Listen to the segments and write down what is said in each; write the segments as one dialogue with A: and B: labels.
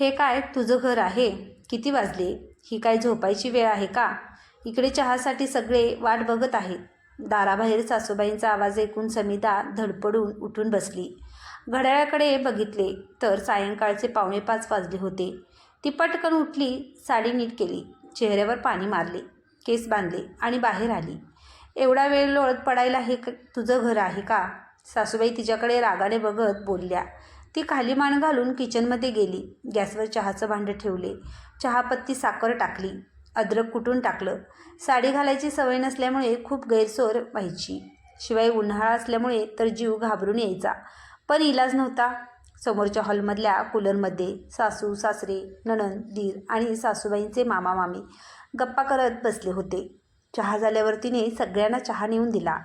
A: हे काय तुझं घर आहे? किती वाजले? ही काय झोपायची वेळ आहे का? इकडे चहासाठी सगळे वाट बघत आहेत. दाराबाहेर सासूबाईंचा आवाज ऐकून समिता धडपडून उठून बसली. घड्याळाकडे बघितले तर सायंकाळचे पावणे पाच वाजले होते. ती पटकन उठली साडी नीट केली चेहऱ्यावर पाणी मारले केस बांधले आणि बाहेर आली. एवढा वेळ लोळत पडायला हे क- तुझं घर आहे का? सासूबाई तिच्याकडे रागाने बघत बोलल्या. ती खाली मान घालून किचनमध्ये गेली. गॅसवर चहाचं भांडं ठेवले. चहापत्ती साखर टाकली. अद्रक कुटून टाकलं. साडी घालायची सवय नसल्यामुळे खूप गैरसोर व्हायची. शिवाय उन्हाळा असल्यामुळे तर जीव घाबरून यायचा. पण इलाज नव्हता. समोरच्या हॉलमधल्या कूलरमध्ये सासू सासरे नणंद दीर आणि सासूबाईंचे मामा मामी गप्पा करत बसले होते. चहा झाल्यावर तिने सगळ्यांना चहा नेऊन दिला.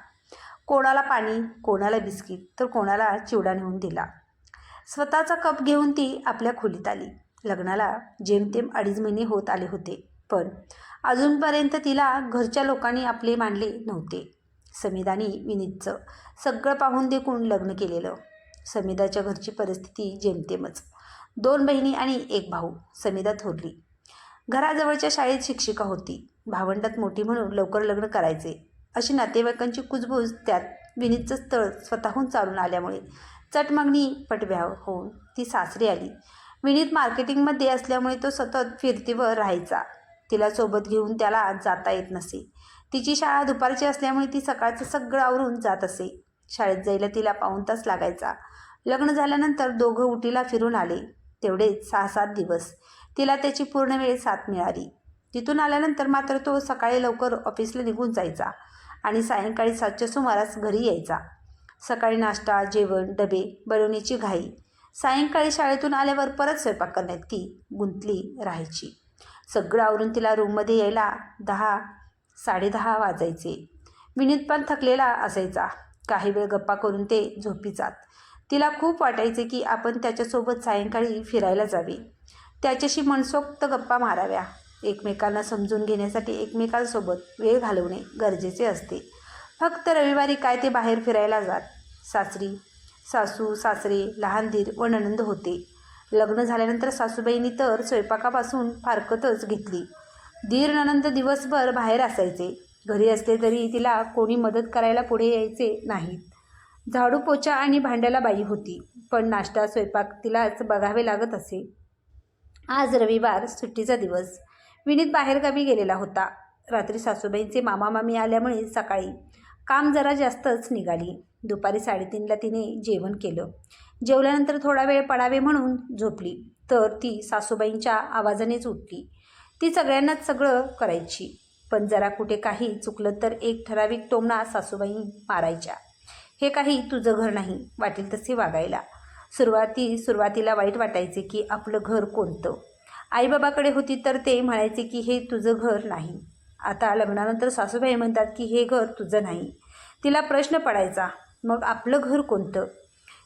A: कोणाला पाणी कोणाला बिस्किट तर कोणाला चिवडा नेऊन दिला. स्वतःचा कप घेऊन ती आपल्या खोलीत आली. लग्नाला जेमतेम अडीच महिने होत आले होते पण अजूनपर्यंत तिला घरच्या लोकांनी आपले मानले नव्हते. समीदानी विनीतचं सगळं पाहून देखून लग्न केलेलं. समीदाच्या घरची परिस्थिती जेमतेमच. दोन बहिणी आणि एक भाऊ. समीदा थोरली. घराजवळच्या शाळेत शिक्षिका होती. भावंडात मोठी म्हणून लवकर लग्न करायचे. अशी नातेवाईकांची कुजबूज त्यात विनीतचं स्थळ स्वतःहून चालून आल्यामुळे चटमागणी पटव्या होऊन ती सासरी आली. विनीत मार्केटिंगमध्ये असल्यामुळे तो सतत फिरतीवर राहायचा. तिला सोबत घेऊन त्याला जाता येत नसे. तिची शाळा दुपारची असल्यामुळे ती सकाळचं सगळं आवरून जात असे. शाळेत जायला तिला पाऊण तास लागायचा. लग्न झाल्यानंतर दोघं उटीला फिरून आले. तेवढेच सहा सात दिवस. तिला त्याची पूर्ण वेळ साथ मिळाली. तिथून आल्यानंतर मात्र तो सकाळी लवकर ऑफिसला निघून जायचा. आणि सायंकाळी सातच्या सुमारास घरी यायचा. सकाळी नाश्ता जेवण डबे बनवण्याची घाई. सायंकाळी शाळेतून आल्यावर परत स्वयंपाक करण्यात ती गुंतली राहायची. सगळं आवरून तिला रूममध्ये यायला दहा साडेदहा वाजायचे. विनीत पण थकलेला असायचा. काही वेळ गप्पा करून ते झोपी जात. तिला खूप वाटायचे की आपण त्याच्यासोबत सायंकाळी फिरायला जावे. त्याच्याशी मनसोक्त गप्पा माराव्या. एकमेकांना समजून घेण्यासाठी एकमेकांसोबत वेळ घालवणे गरजेचे असते. फक्त रविवारी काय ते बाहेर फिरायला जात. सासरी सासू सासरे लहान धीर व ननंद होते. लग्न झाल्यानंतर सासूबाईंनी तर स्वयंपाकापासून फारकतच घेतली. धीर ननंद दिवसभर बाहेर असायचे. घरी असले तरी तिला कोणी मदत करायला पुढे यायचे नाहीत. झाडू पोचा आणि भांड्याला बाई होती पण नाश्ता स्वयंपाक तिलाच बघावे लागत असे. आज रविवार सुट्टीचा दिवस. विनीत बाहेरगावी गेलेला होता. रात्री सासूबाईंचे मामा मामी आल्यामुळे सकाळी काम जरा जास्तच निघाली. दुपारी साडेतीनला तिने जेवण केलं. जेवल्यानंतर थोडा वेळ पडावे म्हणून झोपली. तर ती सासूबाईंच्या आवाजानेच उठली. ती सगळ्यांनाच सगळं करायची. पण जरा कुठे काही चुकलं तर एक ठराविक टोमणा सासूबाई मारायच्या. हे काही तुझं घर नाही वाटेल तसे वागायला. सुरुवाती सुरुवातीला वाईट वाटायचे की आपलं घर कोणतं? आईबाबाकडे होती तर ते म्हणायचे की हे तुझं घर नाही. आता लग्नानंतर सासूबाई म्हणतात की हे घर तुझं नाही. तिला प्रश्न पडायचा मग आपलं घर कोणतं?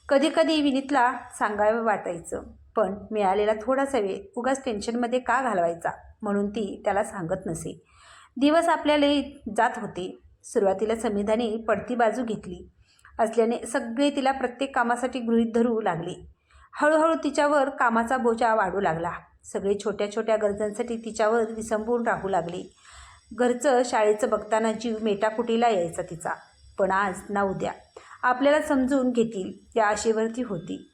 A: कधीकधी विनीतला सांगावं वाटायचं पण मिळालेला थोडासा वेळ उगाच टेन्शनमध्ये का घालवायचा? म्हणून ती त्याला सांगत नसे. दिवस आपल्याला जात होते. सुरुवातीला समिधाने पडती बाजू घेतली. असल्याने सगळे तिला प्रत्येक कामासाठी गृहीत धरू लागले. हळूहळू तिच्यावर कामाचा बोजा वाढू लागला. सगळे छोट्या छोट्या गरजांसाठी तिच्यावर विसंबून राहू लागली. घरचं शाळेचं बघताना जीव मेटाकुटीला यायचा तिचा. पण आज ना उद्या. आपल्याला समजून घेतील या आशेवरती होती.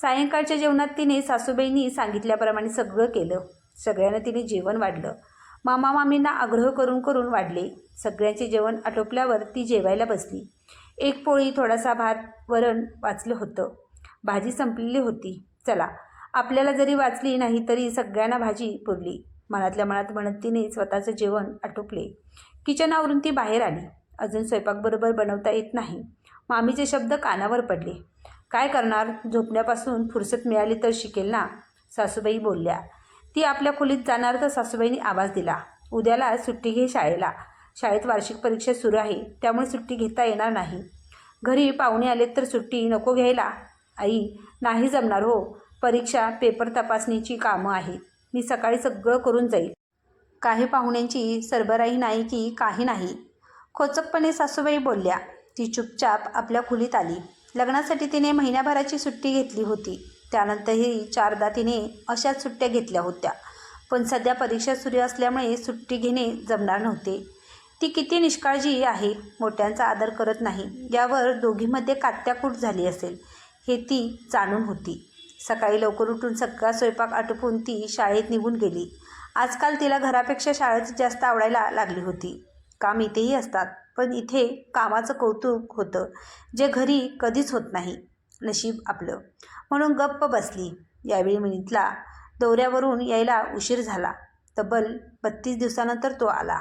A: सायंकाळच्या जेवणात तिने सासूबाईंनी सांगितल्याप्रमाणे सगळं केलं. सगळ्यांना तिने जेवण वाढलं. मामा मामींना आग्रह करून करून वाढले. सगळ्यांचे जेवण आटोपल्यावर ती जेवायला बसली. एक पोळी थोडासा भात वरण वाचलं होतं. भाजी संपलेली होती. चला आपल्याला जरी वाचली नाही तरी सगळ्यांना भाजी पुरली. मनातल्या मनात म्हणत तिने स्वतःचं जेवण आटोपले. किचनावरून ती बाहेर आली. अजून स्वयंपाकबरोबर बनवता येत नाही. मामीचे शब्द कानावर पडले. काय करणार? झोपण्यापासून फुरसत मिळाली तर शिकेल ना? सासूबाई बोलल्या. ती आपल्या खोलीत जाणार तर सासूबाईंनी आवाज दिला. उद्याला सुट्टी घे शाळेला. शाळेत वार्षिक परीक्षा सुरू आहे. त्यामुळे सुट्टी घेता येणार नाही. घरी पाहुणे आलेत तर सुट्टी नको घ्यायला. आई नाही जमणार हो. परीक्षा पेपर तपासणीची कामं आहेत. मी सकाळी सगळं करून जाईल. काही पाहुण्यांची सरबराई नाही की काही नाही. खोचकपणे सासूबाई बोलल्या. ती चुपचाप आपल्या खोलीत आली. लग्नासाठी तिने महिन्याभराची सुट्टी घेतली होती. त्यानंतरही चारदा तिने अशाच सुट्ट्या घेतल्या होत्या. पण सध्या परीक्षा सुरू असल्यामुळे सुट्टी घेणे जमणार नव्हते. ती किती निष्काळजी आहे मोठ्यांचा आदर करत नाही यावर दोघीमध्ये कात्याकूट झाली असेल हे ती जाणून होती. सकाळी लवकर उठून सगळा स्वयंपाक आटोपून ती शाळेत निघून गेली. आजकाल तिला घरापेक्षा शाळेच जास्त आवडायला लागली होती. काम इथेही असतात पण इथे कामाचं कौतुक होतं जे घरी कधीच होत नाही. नशीब आपलं. म्हणून गप्प बसली. यावेळी मिनितला दौऱ्यावरून यायला उशीर झाला. तब्बल बत्तीस दिवसानंतर तो आला.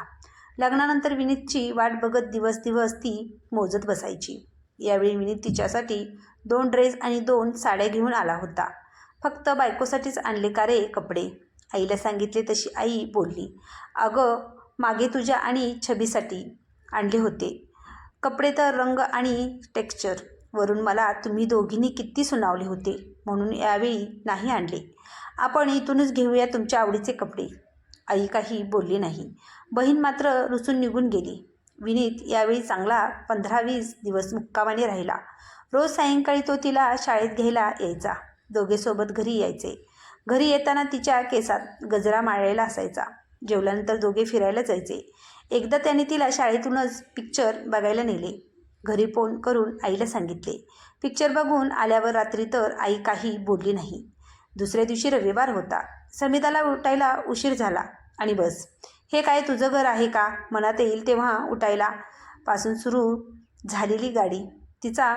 A: लग्नानंतर विनीतची वाट बघत दिवस दिवस ती मोजत बसायची. यावेळी विनीत तिच्यासाठी दोन ड्रेस आणि दोन साड्या घेऊन आला होता. फक्त बायकोसाठीच आणले का रे कपडे? आईला सांगितले तशी आई बोलली. अगं मागे तुझ्या आणि छबीसाठी आणले होते. कपडे तर रंग आणि टेक्स्चर. वरून मला तुम्ही दोघींनी किती सुनावले होते म्हणून यावेळी नाही आणले. आपण इथूनच घेऊया तुमच्या आवडीचे कपडे. आई काही बोलली नाही. बहीण मात्र रुसून निघून गेली. विनीत यावेळी चांगला पंधरा वीस दिवस मुक्कामाने राहिला. रोज सायंकाळी तो तिला शाळेत घ्यायला यायचा. दोघेसोबत घरी यायचे. घरी येताना तिच्या केसात गजरा माळलेला असायचा. जेवल्यानंतर दोघे फिरायला जायचे. एकदा त्याने तिला शाळेतूनच पिक्चर बघायला नेले. घरी फोन करून आईला सांगितले. पिक्चर बघून आल्यावर रात्री तर आई काही बोलली नाही. दुसऱ्या दिवशी रविवार होता. समिताला उठायला उशीर झाला आणि बस. हे काय तुझं घर आहे का? मनात येईल तेव्हा उठायला. पासून सुरू झालेली गाडी. तिचा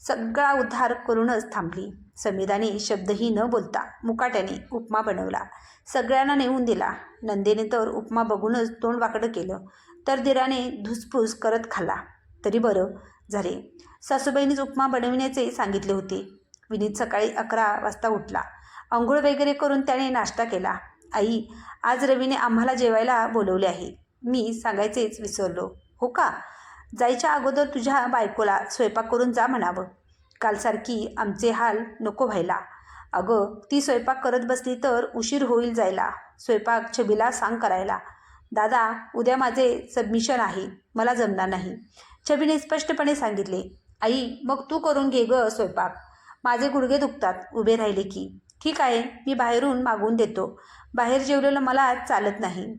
A: सगळा उद्धार करूनच थांबली. समिधाने शब्दही न बोलता मुकाट्याने उपमा बनवला. सगळ्यांना नेऊन दिला. नंदेने तर उपमा बघूनच तोंड वाकडं केलं. तर दिराने धुसफूस करत खाल्ला. तरी बरं झाले. सासूबाईंनीच उपमा बनविण्याचे सांगितले होते. विनीत सकाळी अकरा वाजता उठला. आंघोळ वगैरे करून त्याने नाश्ता केला. आई आज रवीने आम्हाला जेवायला बोलवले आहे. मी सांगायचेच विसरलो. हो का? जायच्या अगोदर तुझ्या बायकोला स्वयंपाक करून जा म्हणावं. कालसारखी आमचे हाल नको व्हायला. अगं ती स्वयंपाक करत बसली तर उशीर होईल जायला. स्वयंपाक छबीला सांग करायला. दादा उद्या माझे सबमिशन आहे. मला जमणार नाही. छबीने स्पष्टपणे सांगितले. आई मग तू करून घे ग स्वयंपाक. माझे गुडघे दुखतात. उभे राहिले की. ठीक आहे मी बाहेरून मागवून देतो. बाहेर जेवलेलं मला चालत नाही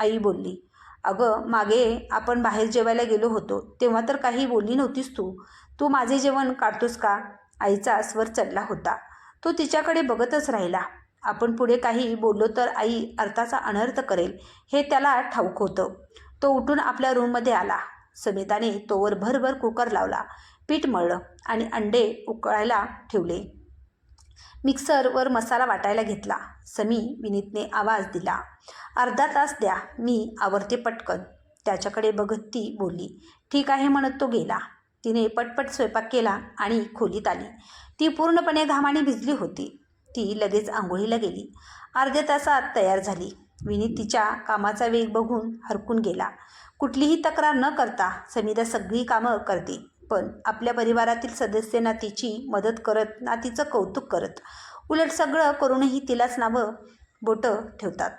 A: आई बोलली. अगं मागे आपण बाहेर जेवायला गेलो होतो तेव्हा तर काही बोलली नव्हतीस तू. तू माझे जेवण काढतोस का? आईचा स्वर चढला होता. तो तिच्याकडे बघतच राहिला. आपण पुढे काही बोललो तर आई अर्थाचा अनर्थ करेल हे त्याला ठाऊक होतं. तो उठून आपल्या रूममध्ये आला. समिताने तोवर भरभर कुकर लावला. पीठ मळलं आणि अंडे उकळायला ठेवले. मिक्सरवर मसाला वाटायला घेतला. समी विनीतने आवाज दिला अर्धा तास द्या मी आवरते पटकन. त्याच्याकडे बघत ती बोलली ठीक आहे म्हणत तो गेला. तिने पटपट स्वयंपाक केला आणि खोलीत आली. ती पूर्णपणे घामाने भिजली होती. ती लगेच आंघोळीला गेली. अर्ध्या तासात तयार झाली. विनीत तिच्या कामाचा वेग बघून हरकून गेला. कुठलीही तक्रार न करता समीदा सगळी कामं करते. पण आपल्या परिवारातील सदस्य ना तिची मदत करत ना तिचं कौतुक करत. उलट सगळं करूनही तिलाच नावं बोटं ठेवतात.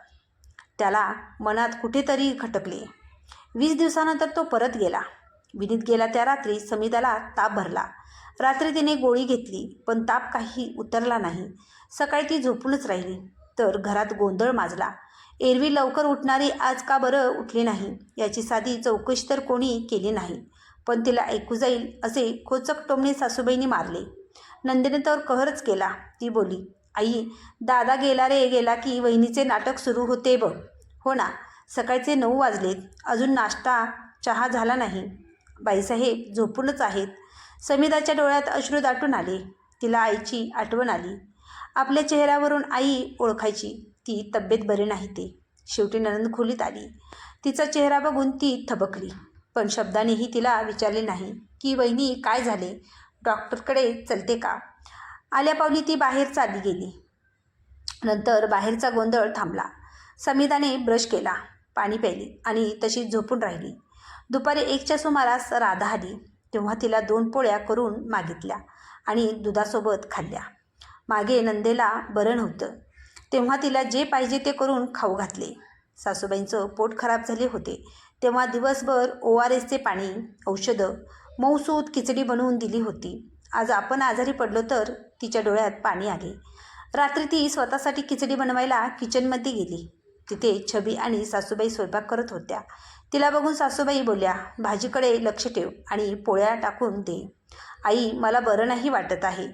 A: त्याला मनात कुठेतरी खटकले. वीस दिवसानंतर तो परत गेला. विनीत गेला त्या रात्री समिताला ताप भरला. रात्री तिने गोळी घेतली पण ताप काही उतरला नाही. सकाळी ती झोपूनच राहिली तर घरात गोंधळ माजला. एरवी लवकर उठणारी आज का बरं उठली नाही? याची साधी चौकशी तर कोणी केली नाही. पण तिला ऐकू जाईल असे खोचक टोमणे सासूबाईंनी मारले. नंदिने तर कहरच केला. ती बोली आई दादा गेला रे गेला की वहिनीचे नाटक सुरू होते बघ. हो ना सकाळचे नऊ वाजलेत. अजून नाश्ता चहा झाला नाही. बाईसाहेब झोपूनच आहेत. समीदाच्या डोळ्यात अश्रू दाटून आले. तिला आईची आठवण आली. आपल्या चेहऱ्यावरून आई ओळखायची. ती तब्येत बरी नाही ते. शेवटी ननंद खोलीत आली. तिचा चेहरा बघून ती थबकली. पण शब्दानेही तिला विचारले नाही की वहिनी काय झाले? डॉक्टरकडे चलते का? आल्या पावली ती बाहेर चालली गेली. नंतर बाहेरचा गोंधळ थांबला. समीदाने ब्रश केला पाणी प्यायली आणि तशीच झोपून राहिली. दुपारी एकच्या सुमारास राधा आली. तेव्हा तिला दोन पोळ्या करून मागितल्या आणि दुधासोबत खाल्ल्या. मागे नंदेला बरं नव्हतं. तेव्हा तिला जे पाहिजे ते करून खाऊ घातले. सासूबाईंचं पोट खराब झाले होते. तेव्हा दिवसभर ओ आर एसचे पाणी औषधं मऊसूद खिचडी बनवून दिली होती. आज आपण आजारी पडलो तर तिच्या डोळ्यात पाणी आले. रात्री ती स्वतःसाठी खिचडी बनवायला किचनमध्ये गेली. तिथे छबी आणि सासूबाई स्वयंपाक करत होत्या. तिला बघून सासूबाई बोलल्या भाजीकडे लक्ष ठेव आणि पोळ्या टाकून दे. आई मला बरं नाही वाटत आहे.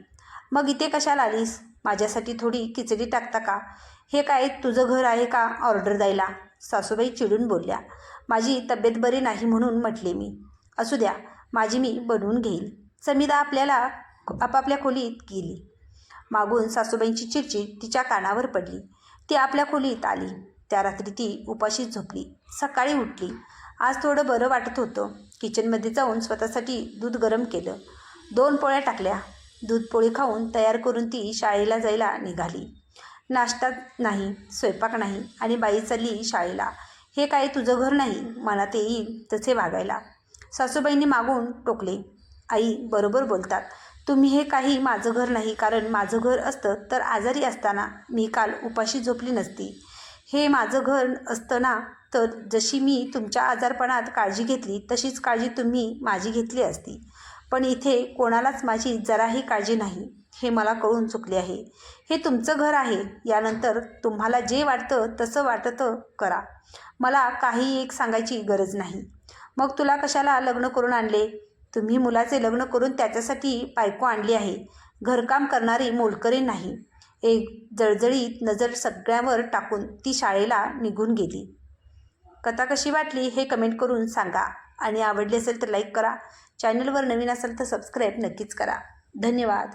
A: मग इथे कशाला आलीस? माझ्यासाठी थोडी खिचडी टाकता का? हे काय तुझं घर आहे का? ऑर्डर द्यायला. सासूबाई चिडून बोलल्या माझी तब्येत बरी नाही म्हणून म्हटले मी. असू द्या माझी मी बनवून घेईल. समिधा आपल्याला आपापल्या खोलीत गेली. मागून सासूबाईंची चिडचिड तिच्या कानावर पडली. ती आपल्या खोलीत आली. त्या रात्री ती उपाशी झोपली. सकाळी उठली. आज थोडं बरं वाटत होतं. किचनमध्ये जाऊन स्वतःसाठी दूध गरम केलं. दोन पोळ्या टाकल्या. दूध पोळी खाऊन तयार करून ती शाळेला जायला निघाली. नाश्ता नाही स्वयंपाक नाही आणि बाई चालली शाळेला. हे काय तुझं घर नाही मनात येईल तसे वागायला. सासूबाईंनी मागून टोकले. आई बरोबर बोलतात. तुम्ही हे काही माझं घर नाही कारण माझं घर असतं तर आजारी असताना मी काल उपाशी झोपली नसती. हे माझं घर असतं ना तर जशी मी तुमच्या आजारपणात काळजी घेतली तशीच काळजी तुम्ही माझी घेतली असती. पण इथे कोणालाच माझी जराही काळजी नाही. हे मला कळून चुकले आहे. हे तुमचं घर आहे. यानंतर तुम्हाला जे वाटतं तसं वाटतं करा. मला काही एक सांगायची गरज नाही. मग तुला कशाला लग्न करून आणले? तुम्ही मुलाचे लग्न करून त्याच्यासाठी बायको आणली आहे. घरकाम करणारी मोलकरी नाही. एक जळजळीत नजर सगळ्यावर टाकून ती शाळेला निघून गेली. कथा कशी वाटली हे कमेंट करून सांगा. आणि आवडली असेल तर लाईक करा. चॅनलवर नवीन असेल तर सबस्क्राईब नक्कीच करा. धन्यवाद.